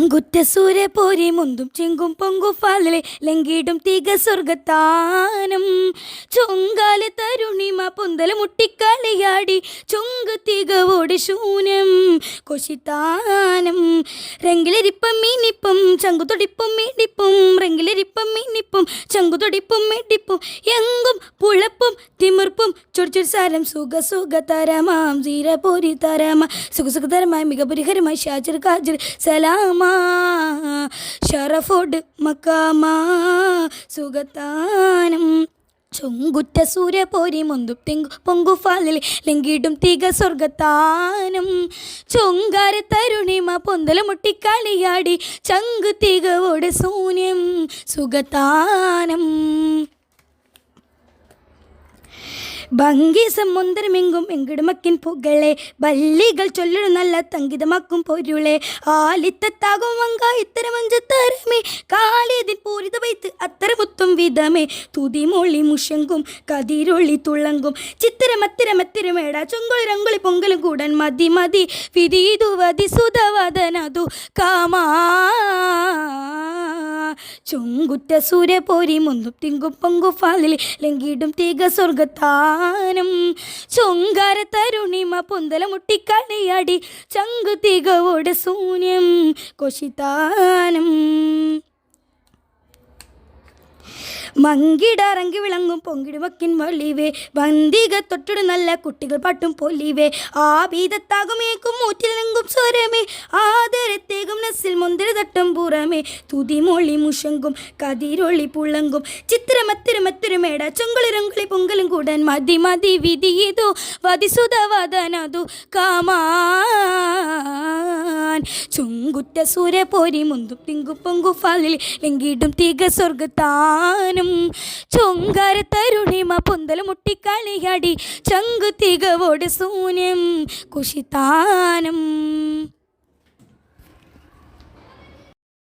ചുങ്കുറ്റ സൂര്യ പോരി മുന്തും ചിങ്കും പൊങ്കു ഫാലിലെ ലങ്കിടും തിക സ്വർഗത്താനം. ചൊങ്കാല തരുണിമ പൊന്തല മുട്ടിക്കളിയാടി ചുങ്ക് തികവോട് ശൂന്യം. കൊശിത്താനം രംഗിലിരിപ്പം മീനിപ്പം ചങ്കുതൊടിപ്പും മീടിപ്പും രംഗിലിരിപ്പം മീനിപ്പും ചങ്കുതൊടിപ്പും മീടിപ്പും എങ്കും പുളപ്പും തിമിർപ്പും. ചൊടിച്ചൊരു സാരം സുഖ സുഖ തരമാം ധീര പൊരി തരമ സുഖ സുഖ തരമായ മിക പരിഹരമായി ഷാജിർ കാജിർ സലാമാ. ഷറഫോട് മക്കാമാ സുഖത്താനം. ചൊങ്കുറ്റ സൂര്യ പോരി മുന്തു തെങ്കു പൊങ്കു ഫാലിൽ ലങ്കിടും തിക സ്വർഗത്താനം. ചൊങ്കാര തരുണിമ പൊന്തല മുട്ടിക്കാളിയാടി ചങ്കു തികവോട് ശൂന്യം സുഖത്താനം ഭംഗീസം മുന്തരമെങ്കും എങ്കിടുമക്കിൻ പുകളെ ബല്ലികൾ ചൊല്ലിടും നല്ല തങ്കിതമാക്കും പൊരുളെ. ആലിത്തത്താകും വങ്ക ഇത്തരമഞ്ചത്തരമേ കാലിയതിൻ പൂരിത വിധമേ. തുതിമൊളി മുഷങ്കും കതിരൊളി തുളങ്കും. ചിത്തിരമത്തിരമത്തിരമേട. ചുങ്കുളി രങ്കുളി പൊങ്കലും കൂടൻ മതി മതി. വിധീതു വതി കാമാ. ചുങ്കുറ്റ സൂര്യ പോരി മുന്തും തിങ്കും പൊങ്കു ഫാലിൽ ലങ്കിടും തീക സ്വർഗത്താനം. ചൊങ്കാര തരുണിമ പൊന്തല മുട്ടിക്കളിയാടി ചങ്കു തികവോട് ശൂന്യം കൊശിത്താനം മങ്കിടറങ്ങി വിളങ്ങും പൊങ്കിടുമക്കിൻ വള്ളിവേ. വന്തിക തൊട്ടിടും നല്ല കുട്ടികൾ പാട്ടും പൊല്ലിവേ. ആബീതത്താകുമേക്കും മൂറ്റിലെങ്കും സ്വരമേ. ആദരത്തേകും നസിൽ മുന്തിര തട്ടും പുറമേ. തുതിമൊളി മുഷങ്കും കതിരൊളി പുളങ്കും. ചിത്രമത്തിരമത്തിരമേട ചൊങ്കുളിരങ്കുളി പൊങ്കലും കൂടൻ മതി മതി വിധിയതോ വതിസുതവദനതു കാമാൻ. ചുങ്കുറ്റ സൂര്യ പോരി മുന്തും തിങ്കു പൊങ്കു ഫാലിൽ. ലങ്കിടും തിക സ്വർഗത്താനം ചൊങ്കാര തരുണിമ പൊന്തൽ മുട്ടിക്കളിയാടി ചങ്കു തികവോട് ശൂന്യം. കുശിത്താനം